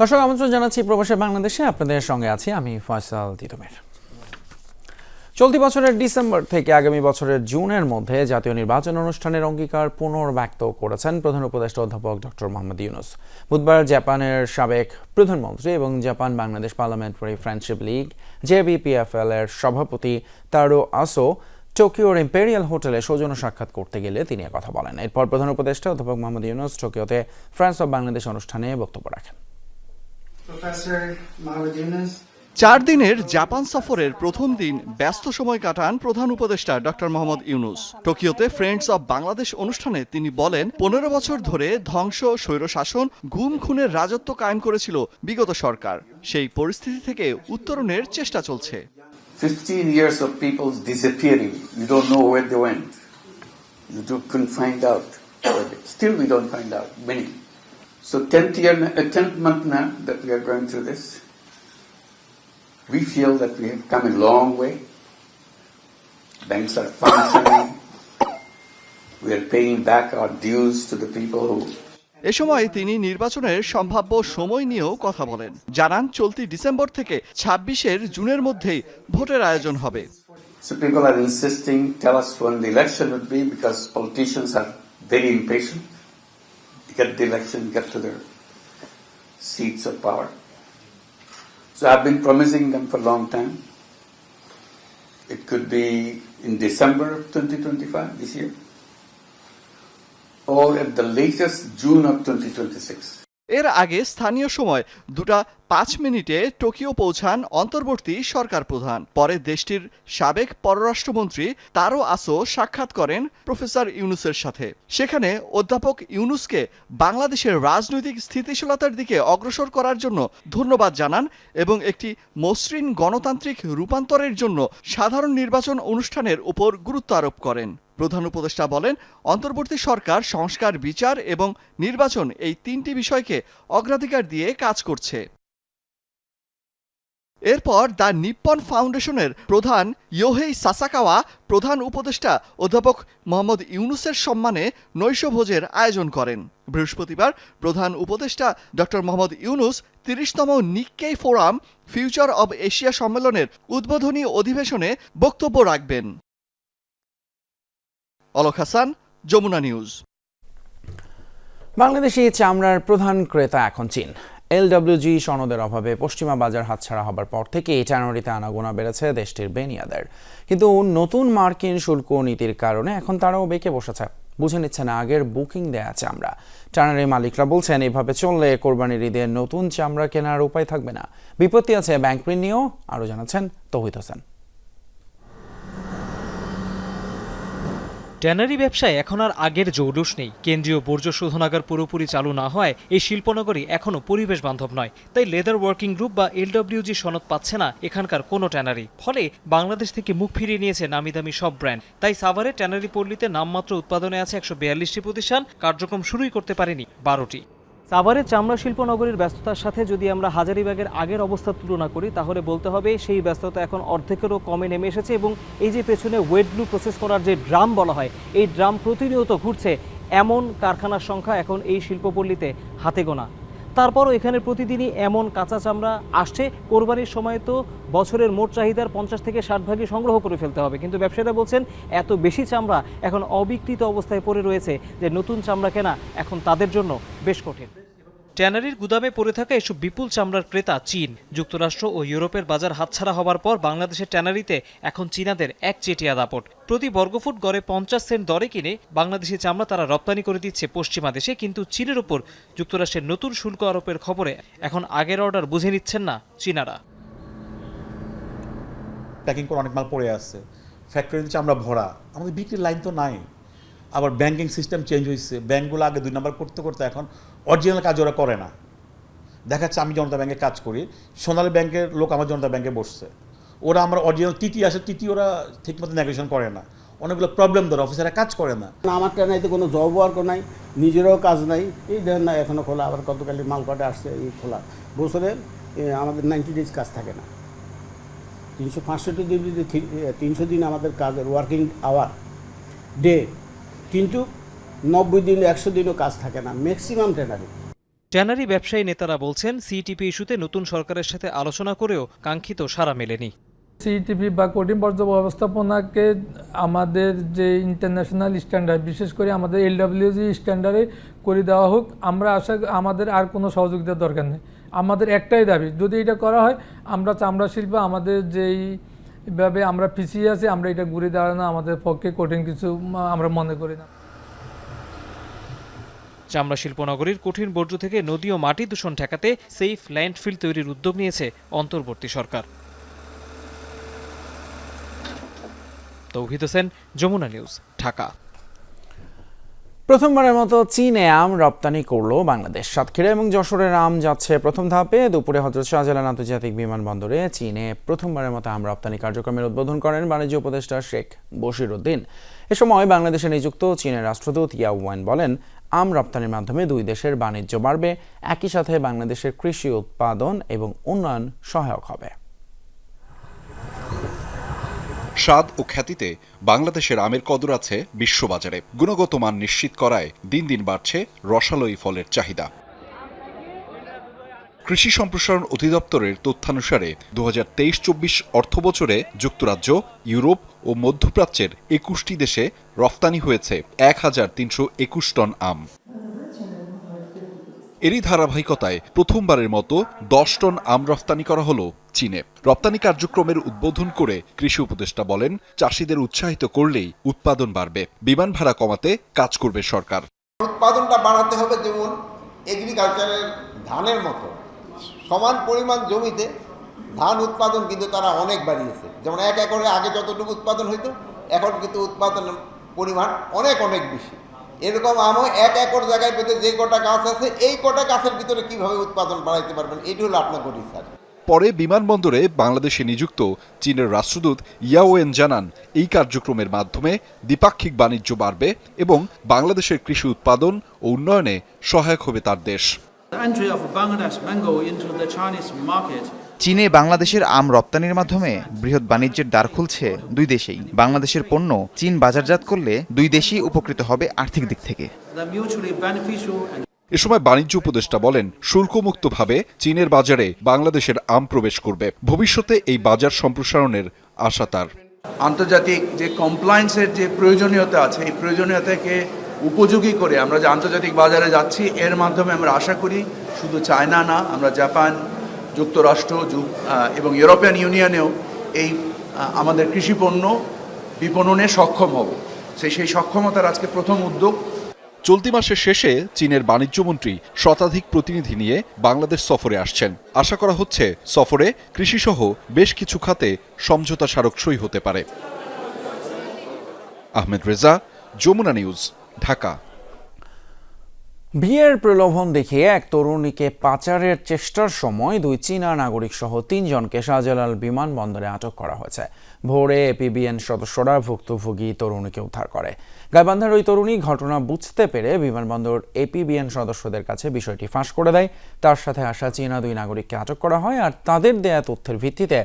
দর্শক, আমন্ত্রণ জানাচ্ছি প্রবাসী বাংলাদেশে। আপনাদের সঙ্গে আছি আমি ফয়সাল তিতমের। চলতি বছরের ডিসেম্বর থেকে আগামী বছরের জুনের মধ্যে জাতীয় নির্বাচন অনুষ্ঠানের অঙ্গীকার পুনর্ব্যক্ত করেছেন প্রধান উপদেষ্টা অধ্যাপক ডক্টর মোহাম্মদ ইউনুস। বুধবার জাপানের সাবেক প্রধানমন্ত্রী এবং Japan Bangladesh parliamentary friendship league, JBPFL এর সভাপতি তারো আসো, টোকিওর ইম্পেরিয়াল হোটেলে সৌজন্য সাক্ষাৎ করতে গেলে তিনি কথা বলেন। এরপর প্রধান উপদেষ্টা অধ্যাপক মোহাম্মদ ইউনুস টোকিওতে ফ্রান্স অব বাংলাদেশ অনুষ্ঠানে বক্তব্য রাখেন। চার দিনের জাপান সফরের প্রথম দিন ব্যস্ত সময় কাটান প্রধান উপদেষ্টা ডক্টর মোহাম্মদ ইউনুস টোকিওতে ফ্রেন্ডস অব বাংলাদেশ অনুষ্ঠানে তিনি বলেন পনেরো বছর ধরে ধ্বংস স্বৈরশাসন গুম খুনের রাজত্ব কায়েম করেছিল বিগত সরকার সেই পরিস্থিতি থেকে উত্তরণের চেষ্টা চলছে 15 years of people disappearing. You don't know where they went. You couldn't find out. Still, we don't find out many. So, 10th year, uh, 10th month now that we are going through this, we feel that we have come a long way. Banks are functioning. We are paying back our dues to the people who এ সময় তিনি নির্বাচনের সম্ভাব্য সময় নিয়েও কথা বলেন জানান চলতি ডিসেম্বর থেকে ছাব্বিশের জুনের মধ্যেই ভোটের আয়োজন হবে So people are insisting, tell us when the election would be because politicians are very impatient. Get the election, get to their seats of power. So I've been promising them for a long time. It could be in December of 2025, this year, or at the latest June of 2026. এর আগে স্থানীয় সময় দুটা পাঁচ মিনিটে Tokyo পৌঁছান অন্তর্বর্তী সরকার প্রধান। পরে দেশটির সাবেক পররাষ্ট্রমন্ত্রী তারও আসো সাক্ষাৎ করেন প্রফেসর ইউনুসের সাথে। সেখানে অধ্যাপক ইউনুসকে বাংলাদেশের রাজনৈতিক স্থিতিশীলতার দিকে অগ্রসর করার জন্য ধন্যবাদ জানান এবং একটি মসৃণ গণতান্ত্রিক রূপান্তরের জন্য সাধারণ নির্বাচন অনুষ্ঠানের উপর গুরুত্ব আরোপ করেন। প্রধান উপদেষ্টা বলেন, অন্তর্বর্তী সরকার সংস্কার, বিচার এবং নির্বাচন এই তিনটি বিষয়কে অগ্রাধিকার দিয়ে কাজ করছে। এরপর দ্য নিপ্পন ফাউন্ডেশনের প্রধান ইয়োহেই সাসাকাওয়া প্রধান উপদেষ্টা অধ্যাপক মোহাম্মদ ইউনুসের সম্মানে নৈশভোজের আয়োজন করেন। বৃহস্পতিবার প্রধান উপদেষ্টা doctor Mohammad Yunus তিরিশতম Nikkei forum future of Asia সম্মেলনের উদ্বোধনী অধিবেশনে বক্তব্য রাখবেন। অলক হাসান, যমুনা নিউজ। বাংলাদেশি চামড়ার প্রধান ক্রেতা এখন চীন। এলডব্লিউজি সনদের অভাবে পশ্চিমা বাজার হাতছাড়া হবার পর থেকে জানুয়ারিতে আনাগোনা বেড়েছে দেশটির বেনিয়াদের। কিন্তু নতুন মার্কিন শুল্ক নীতির কারণে এখন তারাও বেঁকে বসেছে। বুঝে নিচ্ছে না আগের বুকিং দেয়া চামড়া। টানারের মালিকরা বলছেন, এভাবে চললে কোরবানির ঈদে নতুন চামড়া কেনার উপায় থাকবে না। বিপত্তি আছে ব্যাংক ঋণ নিয়েও, আরও জানাচ্ছেন তহিদ হোসেন। ট্যানারি ব্যবসায় এখন আর আগের জৌলুস নেই। কেন্দ্রীয় বর্জ্য শোধনাগার পুরোপুরি চালু না হয় এই শিল্পনগরী এখনও পরিবেশ বান্ধব নয়। তাই লেদার ওয়ার্কিং গ্রুপ বা এলডব্লিউজি সনদ পাচ্ছে না এখানকার কোনো ট্যানারি। ফলে বাংলাদেশ থেকে মুখ ফিরিয়ে নিয়েছে নামি দামি সব ব্র্যান্ড। তাই সাভারে ট্যানারি পল্লীতে নামমাত্র উৎপাদনে আছে একশো বিয়াল্লিশটি প্রতিষ্ঠান। কার্যক্রম শুরুই করতে পারেনি বারোটি। সাভারের চামড়া শিল্প নগরীর ব্যস্ততার সাথে যদি আমরা হাজারিবাগের আগের অবস্থা তুলনা করি, তাহলে বলতে হবে সেই ব্যস্ততা এখন অর্ধেকেরও কমে নেমে এসেছে এবং এই যে পেছনে ওয়েট ব্লু প্রসেস করার যে ড্রাম বলা হয়, এই ড্রাম প্রতিনিয়ত ঘুরছে। এমন কারখানার সংখ্যা এখন এই শিল্পপল্লীতে হাতে গোনা। তারপরও এখানে প্রতিদিনই এমন কাঁচা চামড়া আসছে। কোরবানির সময় তো বছরের মোট চাহিদার পঞ্চাশ থেকে ষাট ভাগই সংগ্রহ করে ফেলতে হবে। কিন্তু ব্যবসায়ীরা বলছেন, এত বেশি চামড়া এখন অবিকৃত অবস্থায় পড়ে রয়েছে যে নতুন চামড়া কেনা এখন তাদের জন্য বেশ কঠিন। ট্যানারির গুদামে পড়ে থাকা এসব বিপুল চামড়ার ক্রেতা চীন। যুক্তরাষ্ট্র ও ইউরোপের বাজার হাতছাড়া হওয়ার পর বাংলাদেশের ট্যানারিতে এখন চীনাদের এক চেটিয়া দাপট। প্রতি বর্গফুট গড়ে পঞ্চাশ সেন্ট দরে কিনে বাংলাদেশি চামড়া তারা রপ্তানি করে দিচ্ছে পশ্চিমা দেশে, কিন্তু চীনের উপর যুক্তরাষ্ট্রের নতুন শুল্ক আরোপের খবরে এখন আগের অর্ডার বুঝে নিচ্ছেন না চীনারা। প্যাকিং করে অনেক মাল পড়ে আসছে ফ্যাক্টরিতে আমরা ভরা। আমাদের বিক্রির লাইন তো নাই। আবার ব্যাংকিং সিস্টেম চেঞ্জ হয়েছে ব্যাংকগুলো আগে দুই নম্বর করতে করতে এখন অরিজিনাল কাজ ওরা করে না। দেখাচ্ছে আমি জনতা ব্যাংকে কাজ করি, সোনালী ব্যাংকের লোক আমার জনতা ব্যাংকে বসছে। ওরা আমার অরিজিনাল টিটি আসে টিটি ওরা ঠিকমতো নেগোসিয়েশন করে না। অনেকগুলো প্রবলেম ধরে অফিসাররা কাজ করে না। আমার ট্রেনাইতে কোনো জব ওয়ার্কও নাই, নিজেরও কাজ নাই। এই দেন না এখনও খোলা, আবার গতকালি মালপাটে আসছে, এই খোলা। বছরে আমাদের নাইনটি ডেজ কাজ থাকে না। তিনশো পাঁচষট্টি দিন তিনশো দিন আমাদের কাজের ওয়ার্কিং আওয়ার ডে কিন্তু নব্বই দিন একশো দিনও কাজ থাকে না ম্যাক্সিমাম ট্রেনারি ট্যানারি ব্যবসায়ী নেতারা বলছেন সিটিপি ইস্যুতে নতুন সরকারের সাথে আলোচনা করেও কাঙ্ক্ষিত সাড়া মেলেনি। সিইটিপি বা কঠিন বর্জ্য ব্যবস্থাপনাকে আমাদের যে ইন্টারন্যাশনাল স্ট্যান্ডার্ড বিশেষ করে আমাদের এলডব্লিউজি স্ট্যান্ডার্ডে করে দেওয়া হোক আমরা আশা আমাদের আর কোনো সহযোগিতার দরকার নেই। আমাদের একটাই দাবি যদি এটা করা হয় আমরা চামড়া শিল্প আমাদের যেই ভাবে আমরা পিছিয়ে আছি আমরা এটা ঘুরে দাঁড়ানো আমাদের পক্ষে কঠিন কিছু আমরা মনে করি না। চামড়া শিল্পনগরীর কঠিন বর্জ্য থেকে নদী ও মাটি দূষণ ঠেকাতে সেফ ল্যান্ডফিল তৈরির উদ্যোগ নিয়েছে অন্তর্বর্তী সরকার। তৌহিদ হোসেন, যমুনা নিউজ, ঢাকা। প্রথমবারের মতো চীনে আম রপ্তানি করল বাংলাদেশ। সাতক্ষীরা এবং যশোরের আম যাচ্ছে প্রথম ধাপে। দুপুরে হজরত শাহজালাল আন্তর্জাতিক বিমানবন্দরে চীনে প্রথমবারের মতো আম রপ্তানি কার্যক্রমের উদ্বোধন করেন বাণিজ্য উপদেষ্টা শেখ বশির উদ্দিন এ সময় বাংলাদেশে নিযুক্ত চীনের রাষ্ট্রদূত ইয়াওয়ান বলেন আম রপ্তানির মাধ্যমে দুই দেশের বাণিজ্য বাড়বে, একই সাথে বাংলাদেশের কৃষি উৎপাদন এবং উন্নয়ন সহায়ক হবে। স্বাদ ও খ্যাতিতে বাংলাদেশের আমের কদর আছে বিশ্ববাজারে। গুণগত মান নিশ্চিত করায় দিন দিন বাড়ছে রসালোই ফলের চাহিদা। কৃষি সম্প্রসারণ অধিদপ্তরের তথ্যানুসারে দু হাজার তেইশ চব্বিশ অর্থবছরে যুক্তরাজ্য, ইউরোপ ও মধ্যপ্রাচ্যের একুশটি দেশে রফতানি হয়েছে এক হাজার তিনশো একুশ টন আম। এরই ধারাবাহিকতায় প্রথমবারের মতো দশ টন আম রফতানি করা হলো চীনে। রপ্তানি কার্যক্রমের উদ্বোধন করে কৃষি উপদেষ্টা বলেন, চাষিদের উৎসাহিত করলেই উৎপাদন বাড়বে, বিমান ভাড়া কমাতে কাজ করবে সরকার। উৎপাদনটা বাড়াতে হবে যেমন এগ্রিকালচারের ধানের মতো। সমান পরিমাণ জমিতে ধান উৎপাদন কিন্তু তারা অনেক বাড়িয়েছে। যেমন এক একরে আগে যতটুকু উৎপাদন হইতো এখন কিন্তু উৎপাদনের পরিমাণ অনেক অনেক বেশি। এরকম আমও এক একর জায়গায় পেতে যে কটা গাছ আছে এই কটা গাছের ভিতরে কীভাবে উৎপাদন বাড়াইতে পারবেন এটি হলো আপনার রিসার্চ পরে বিমানবন্দরে বাংলাদেশে নিযুক্ত চীনের রাষ্ট্রদূত ইয়াওয়েন জানান এই কার্যক্রমের মাধ্যমে দ্বিপাক্ষিক বাণিজ্য বাড়বে এবং বাংলাদেশের কৃষি উৎপাদন ও উন্নয়নে সহায়ক হবে তার দেশ। The entry of Bangladesh mango into the Chinese market চীনে বাংলাদেশের আম রপ্তানির মাধ্যমে বৃহৎ বাণিজ্যের দ্বার খুলছে দুই দেশেই। বাংলাদেশের পণ্য চীন বাজারজাত করলে দুই দেশই উপকৃত হবে আর্থিক দিক থেকে। এ সময় বাণিজ্য উপদেষ্টা বলেন শুল্কমুক্তভাবে চীনের বাজারে বাংলাদেশের আম প্রবেশ করবে। ভবিষ্যতে এই বাজার সম্প্রসারণের আশা তার। আন্তর্জাতিক যে কমপ্লায়েন্সের যে প্রয়োজনীয়তা আছে এই প্রয়োজনীয়তাকে উপযোগী করে আমরা যে আন্তর্জাতিক বাজারে যাচ্ছি এর মাধ্যমে আমরা আশা করি শুধু চায়না না আমরা জাপান যুক্তরাষ্ট্র যুক- এবং ইউরোপিয়ান ইউনিয়নেও এই আমাদের কৃষিপণ্য বিপণনে সক্ষম হব। সেই সেই সক্ষমতার আজকে প্রথম উদ্যোগ। চলতি মাসের শেষে চীনের বাণিজ্যমন্ত্রী শতাধিক প্রতিনিধি নিয়ে বাংলাদেশ সফরে আসছেন। আশা করা হচ্ছে সফরে কৃষিসহ বেশ কিছু খাতে সমঝোতা স্মারক সই হতে পারে। আহমেদ রেজা, যমুনা নিউজ, ঢাকা। বিয়ের প্রলোভন দেখিয়ে এক তরুণীকে পাচারের চেষ্টার সময় দুই চীনা নাগরিক সহ তিনজনকে শাহজালাল বিমানবন্দরে আটক করা হয়েছে। ভোরে এপিবিএন সদস্যরা ভুক্তভোগী তরুণীকে উদ্ধার করে। গাইবান্ধার ওই তরুণী ঘটনা বুঝতে পেরে বিমানবন্দর এপিবিএন সদস্যদের কাছে বিষয়টি ফাঁস করে দেয়। তার সাথে আসা চীনা দুই নাগরিককে আটক করা হয় আর তাদের দেয়া তথ্যের ভিত্তিতে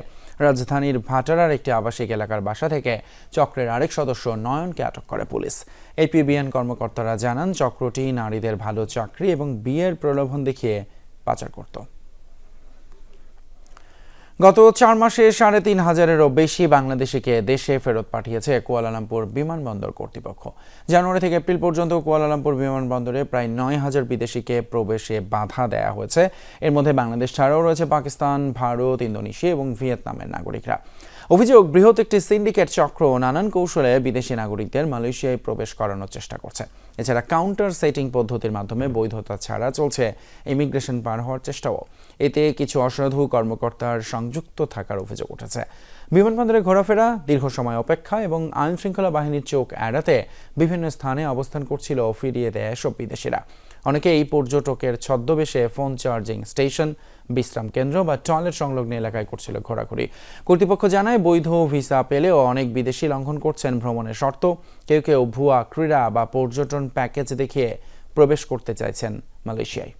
রাজধানীর ভাটারার একটি আবাসিক এলাকার বাসা থেকে চক্রের আরেক সদস্য নয়নকে আটক করে পুলিশ। এপিবিএন কর্মকর্তারা জানান, চক্রটি নারীদের ভালো চাকরি এবং বিয়ের প্রলোভন দেখিয়ে পাচার করত। গত চার মাসে সাড়ে তিন হাজারেরও বেশি বাংলাদেশিকে দেশে ফেরত পাঠিয়েছে কুয়ালালামপুর বিমানবন্দর কর্তৃপক্ষ। জানুয়ারি থেকে এপ্রিল পর্যন্ত কুয়ালালামপুর বিমানবন্দরে প্রায় নয় হাজার বিদেশিকে প্রবেশে বাধা দেয়া হয়েছে। এর মধ্যে বাংলাদেশ ছাড়াও রয়েছে পাকিস্তান, ভারত, ইন্দোনেশিয়া এবং ভিয়েতনামের নাগরিকরা। অভিযোগ, বৃহৎ একটি সিন্ডিকেট চক্র নানান কৌশলে বিদেশি নাগরিকদের মালয়েশিয়ায় প্রবেশ করানোর চেষ্টা করছে। এছাড়া কাউন্টার সেটিং পদ্ধতির মাধ্যমে বৈধতা ছাড়া চলছে ইমিগ্রেশন পার হওয়ার চেষ্টাও। এতে কিছু অসাধু কর্মকর্তার সংযুক্ত থাকার অভিযোগ উঠেছে। বিমানবন্দরে ঘোরাফেরা, দীর্ঘ সময় অপেক্ষা এবং আইন শৃঙ্খলা বাহিনীর চোখ এড়াতে বিভিন্ন স্থানে অবস্থান করছিল ফিরিয়ে দেয় এসব বিদেশিরা। অনেকে এই পর্যটকের ছদ্মবেশে ফোন চার্জিং স্টেশন, বিশ্রাম কেন্দ্র বা টয়লেট সংলগ্ন এলাকায় করছিল ঘোরাঘুরি। কর্তৃপক্ষ জানায়, বৈধ ভিসা পেলেও অনেক বিদেশি লঙ্ঘন করছেন ভ্রমণের শর্ত। কেউ কেউ ভুয়া ক্রীড়া বা পর্যটন প্যাকেজ দেখিয়ে প্রবেশ করতে চাইছেন মালয়েশিয়ায়।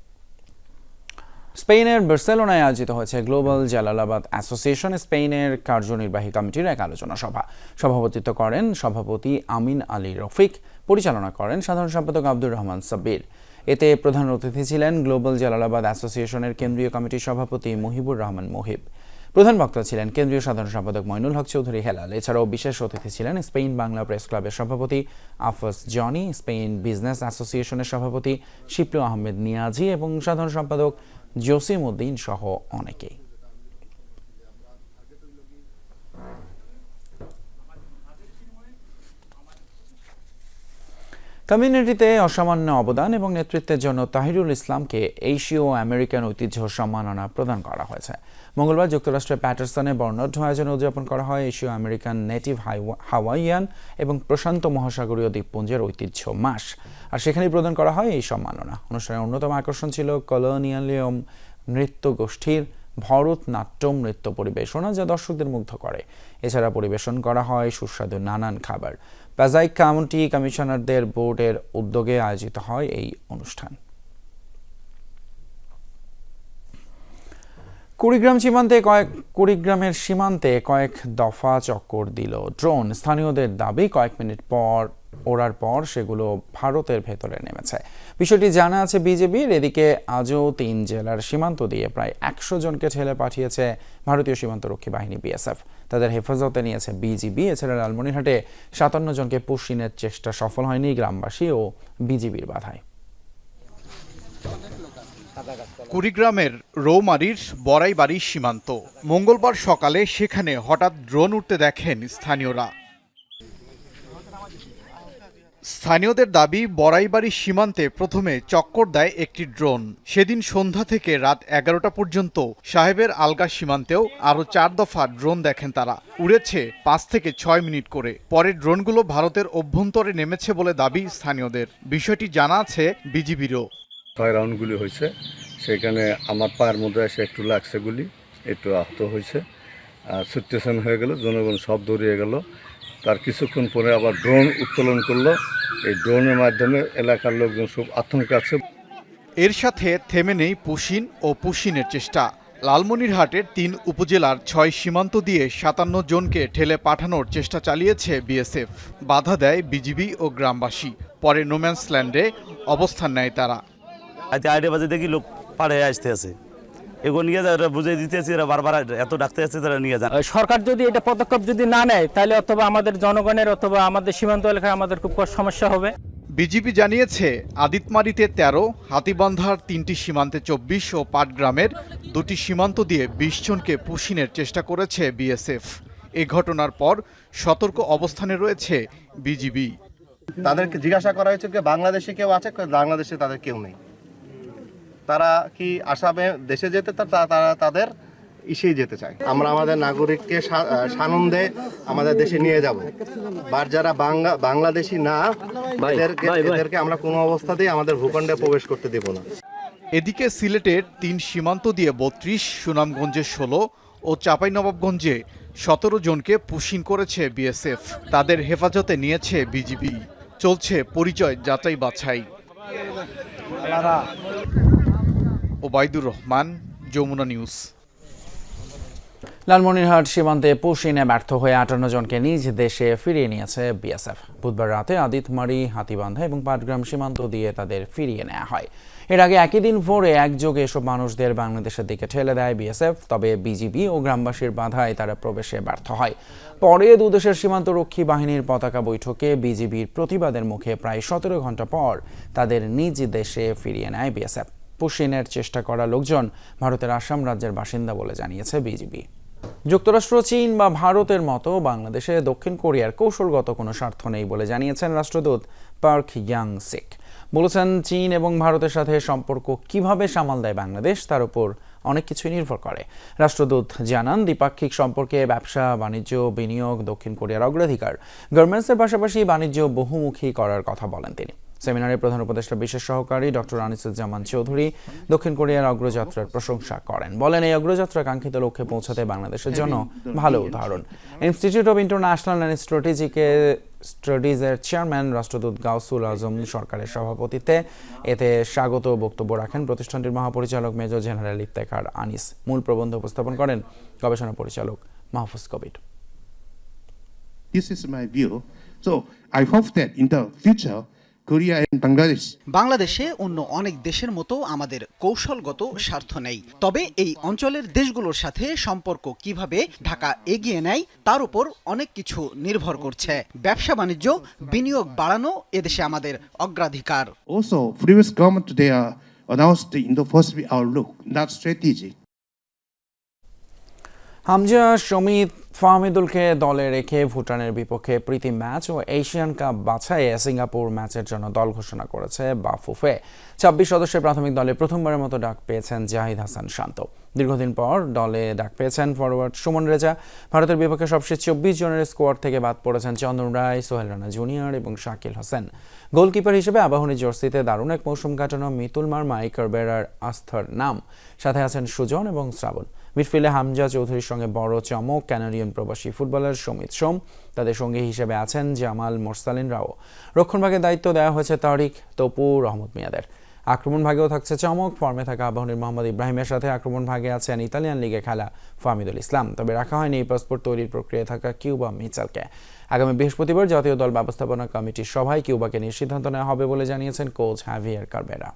স্পেনের বার্সেলোনায় আয়োজিত হয়েছে গ্লোবাল জালালাবাদ অ্যাসোসিয়েশন, স্পেনের কার্যনির্বাহী কমিটির এক আলোচনা সভা। সভাপতিত্ব করেন সভাপতি আমিন আলী রফিক, পরিচালনা করেন সাধারণ সম্পাদক আব্দুর রহমান সাব্বির। এতে প্রধান অতিথি ছিলেন গ্লোবাল জালালাবাদ অ্যাসোসিয়েশনের কেন্দ্রীয় কমিটির সভাপতি মহিবুর রহমান মুহিব। প্রধান বক্তা ছিলেন কেন্দ্রীয় সাধারণ সম্পাদক মইনুল হক চৌধুরী হেলাল। এছাড়াও বিশেষ অতিথি ছিলেন স্পেন বাংলা প্রেস ক্লাবের সভাপতি আফস জনি, স্পেন বিজনেস অ্যাসোসিয়েশনের সভাপতি শিপলু আহমেদ নিয়াজি এবং সাধারণ সম্পাদক জসিম উদ্দিন সহ অনেকেই। কমিউনিটিতে অসামান্য অবদান এবং নেতৃত্বের জন্য তাহিরুল ইসলামকে এশীয় আমেরিকান ঐতিহ্য সম্মাননা প্রদান করা হয়েছে। মঙ্গলবার যুক্তরাষ্ট্রের প্যাটারসনে বর্ণাঢ্য আয়োজনে উদযাপন করা হয় এশীয় আমেরিকান নেটিভ হাওয়াইয়ান এবং প্রশান্ত মহাসাগরীয় দ্বীপপুঞ্জের ঐতিহ্য মাস। আর সেখানেই প্রদান করা হয় এই সম্মাননা। অনুষ্ঠানের অন্যতম আকর্ষণ ছিল কলোনিয়ালিয়ম নৃত্য গোষ্ঠীর ভরতনাট্যম নৃত্য পরিবেশনা, যা দর্শকদের মুগ্ধ করে। এছাড়া পরিবেশন করা হয় সুস্বাদু নানান খাবার। প্যাজাইক কাউন্টি কমিশনারদের বোর্ডের উদ্যোগে আয়োজিত হয় এই অনুষ্ঠান। কুড়িগ্রাম সীমান্তে কয়েক, কুড়িগ্রামের সীমান্তে কয়েক দফা চক্কর দিল ড্রোন। স্থানীয়দের দাবি, কয়েক মিনিট পর ওড়ার পর সেগুলো ভারতের ভেতরে নেমেছে। বিষয়টি জানা আছে বিজেপির, এদিকে আজও তিন জেলার সীমান্ত দিয়ে প্রায় একশো জনকে ঠেলে পাঠিয়েছে ভারতীয় সীমান্তরক্ষী বাহিনী বিএসএফ। তাদের হেফাজতে নিয়েছে বিজিবি, এছাড়া লালমনিরহাটে সাতান্ন জনকে পুষিনের চেষ্টা সফল হয়নি গ্রামবাসী ও বিজিবির বাধায়। কুড়িগ্রামের রৌমারির বড়াইবাড়ির সীমান্ত। মঙ্গলবার সকালে সেখানে হঠাৎ ড্রোন উঠতে দেখেন স্থানীয়রা। স্থানীয়দের দাবি বড়াইবাড়ির সীমান্তে প্রথমে চক্কর দেয় একটি ড্রোন। সেদিন সন্ধ্যা থেকে রাত এগারোটা পর্যন্ত সাহেবের আলগা সীমান্তেও আরও চার দফা ড্রোন দেখেন তারা। উড়েছে পাঁচ থেকে ছয় মিনিট করে। পরে ড্রোনগুলো ভারতের অভ্যন্তরে নেমেছে বলে দাবি স্থানীয়দের। বিষয়টি জানা আছে বিজিবিরও। ছয় রাউন্ডগুলি হয়েছে। সেখানে আমার পায়ের মধ্যে এসে একটু লাগছে গুলি, একটু আহত হয়েছে। আর সিচুয়েশন হয়ে গেল, জনগণ সব দৌড়িয়ে গেল। তার কিছুক্ষণ পরে আবার ড্রোন উত্তোলন করল। এই ড্রোনের মাধ্যমে এলাকার লোকজন সব আতঙ্কে আছে। এর সাথে থেমে নেই পুশিন ও পুশিনের চেষ্টা। লালমনিরহাটের তিন উপজেলার ছয় সীমান্ত দিয়ে সাতান্ন জনকে ঠেলে পাঠানোর চেষ্টা চালিয়েছে বিএসএফ। বাধা দেয় বিজিবি ও গ্রামবাসী। পরে নোম্যান্সল্যান্ডে অবস্থান নেয় তারা। আজ আড়ে বাজে দেখি লোক পাড়ে আসতে আছে। এগুলো নিয়ে যায় ওরা বুঝে দিতেছি এরা বারবার এত ডাকতে আসছে তারা নিয়ে যান। সরকার যদি এটা পদক্ষেপ যদি না নেয় তাহলে অথবা আমাদের জনগণের অথবা আমাদের সীমান্ত এলাকায় আমাদের খুব সমস্যা হবে। বিজিবি জানিয়েছে আদিতমারিতে তেরো হাতিবান্ধার তিনটি সীমান্তে চব্বিশ ও পাটগ্রামের দুটি সীমান্ত দিয়ে বিশ জনকে পুশিনের চেষ্টা করেছে বিএসএফ। এ ঘটনার পর সতর্ক অবস্থানে রয়েছে বিজিবি। তাদেরকে জিজ্ঞাসা করা হয়েছে যে বাংলাদেশে কেউ আছে বাংলাদেশে তাদের কেউ নেই। তারা কি আসামে দেশে যেতে তারা তাদের ইসেই যেতে চায়। আমরা আমাদের নাগরিককে সা- সানন্দে আমাদের দেশে নিয়ে যাব। আর যারা বাংলা বাংলাদেশি না এদেরকে এদেরকে আমরা কোনো অবস্থাতেই আমাদের ভূখণ্ডে প্রবেশ করতে দেব না। এদিকে সিলেটের তিন সীমান্ত দিয়ে বত্রিশ সুনামগঞ্জে ষোলো ও চাঁপাইনবাবগঞ্জে সতেরো জনকে পুশিন করেছে বিএসএফ। তাদের হেফাজতে নিয়েছে বিজিবি। চলছে পরিচয় যাচাই বাছাই ওবায়দুর রহমান, যমুনা নিউজ। লালমনিরহাট সীমান্তে পুশিনে ব্যর্থ হয়ে আটান্ন জনকে নিজ দেশে ফিরিয়ে নিয়েছে বিএসএফ। বুধবার রাতে আদিতমারি, হাতিবান্ধা এবং পাটগ্রাম সীমান্ত দিয়ে তাদের ফিরিয়ে নেওয়া হয়। এর আগে একই দিন ভোরে একযোগে এসব মানুষদের বাংলাদেশের দিকে ঠেলে দেয় বিএসএফ, তবে বিজিবি ও গ্রামবাসীর বাধায় তারা প্রবেশে ব্যর্থ হয়। পরে দুদেশের সীমান্তরক্ষী বাহিনীর পতাকা বৈঠকে বিজিবির প্রতিবাদের মুখে প্রায় সতেরো ঘণ্টা পর তাদের নিজ দেশে ফিরিয়ে নেয় বিএসএফ। পুশিনের চেষ্টা করা লোকজন ভারতের আসাম রাজ্যের বাসিন্দা বলে জানিয়েছে বিজিবি। যুক্তরাষ্ট্র, চীন বা ভারতের মতো বাংলাদেশে দক্ষিণ কোরিয়ার কৌশলগত কোনো স্বার্থ নেই বলে জানিয়েছেন রাষ্ট্রদূত পার্ক ইয়াং সিক বলেছেন, চীন এবং ভারতের সাথে সম্পর্ক কীভাবে সামাল দেয় বাংলাদেশ তার উপর অনেক কিছুই নির্ভর করে। রাষ্ট্রদূত জানান, দ্বিপাক্ষিক সম্পর্কে ব্যবসা, বাণিজ্য, বিনিয়োগ, দক্ষিণ কোরিয়ার অগ্রাধিকার গার্মেন্টসের পাশাপাশি বাণিজ্য বহুমুখী করার কথা বলেন তিনি। সেমিনারে প্রধান উপদেষ্টা বিশেষ সহকারী ডক্টর আনিসুজ্জামান চৌধুরী দক্ষিণ কোরিয়ার অগ্রযাত্রার প্রশংসা করেন। বলেন এই অগ্রযাত্রা কাঙ্ক্ষিত লক্ষ্যে পৌঁছাতে বাংলাদেশের জন্য ভালো উদাহরণ। ইনস্টিটিউট অব ইন্টারন্যাশনাল অ্যান্ড স্ট্র্যাটেজিকে স্টাডিজের চেয়ারম্যান রাষ্ট্রদূত গাউসুল আজম সরকারের সভাপতিত্বে এতে স্বাগত বক্তব্য রাখেন। প্রতিষ্ঠানটির মহাপরিচালক মেজর জেনারেল ইফতেখার আনিস। মূল প্রবন্ধ উপস্থাপন করেন গবেষণা পরিচালক Mahfuz Kabir. This is my view. So I hope that in the future, And Bangladesh. বাংলাদেশে অন্য অনেক দেশের মতো আমাদের কৌশলগত স্বার্থ নেই তবে এই অঞ্চলের দেশগুলোর সাথে সম্পর্ক কীভাবে ঢাকা এগিয়ে নেয় তার উপর অনেক কিছু নির্ভর করছে ব্যবসা বাণিজ্য বিনিয়োগ বাড়ানো এদেশে আমাদের অগ্রাধিকার Also, previous government they are announced the Indo-Pacific outlook, not strategy. Hamza Samit ফাহমিদুলকে দলে রেখে ভুটানের বিপক্ষে প্রীতি ম্যাচ ও এশিয়ান কাপ বাছাইয়ে সিঙ্গাপুর ম্যাচের জন্য দল ঘোষণা করেছে বাফুফে। ছাব্বিশ সদস্যের প্রাথমিক দলে প্রথমবারের মতো ডাক পেয়েছেন জাহিদ হাসান শান্ত। দীর্ঘদিন পর দলে ডাক পেয়েছেন ফরওয়ার্ড সুমন রেজা। ভারতের বিপক্ষে সবশেষ চব্বিশ জনের স্কোয়াড থেকে বাদ পড়েছেন চন্দন রায়, সোহেল রানা জুনিয়র এবং শাকিল হোসেন। গোলকিপার হিসেবে আবাহনী জর্সিতে দারুণ এক মৌসুম কাটানো মিতুল মার্মা ইকার বেড়ার আস্থার নাম। সাথে আছেন সুজন এবং শ্রাবণ। মিডফিল্ডে হামজা চৌধুরীর সঙ্গে বড় চমক, ক্যানাডিয়ান প্রবাসী ফুটবলার সমিত সোম। তাদের সঙ্গী হিসেবে আছেন জামাল মোরসালিন রাও। রক্ষণভাগের দায়িত্ব দেওয়া হয়েছে তারিক তপু, রহমত মিয়াদের। আক্রমণ ভাগেও থাকছে চমক, ফর্মে থাকা আবাহনীর মোহাম্মদ ইব্রাহিমের সাথে আক্রমণ ভাগে আছেন ইতালিয়ান লিগে খেলা ফাহমিদুল ইসলাম। তবে রাখা হয়নি এই পাসপোর্ট তৈরির প্রক্রিয়ায় থাকা কিউবা মিচালকে। আগামী বৃহস্পতিবার জাতীয় দল ব্যবস্থাপনা কমিটির সভায় কিউবাকে নিয়ে সিদ্ধান্ত নেওয়া হবে বলে জানিয়েছেন কোচ হ্যাভিয়ার কারবেরা।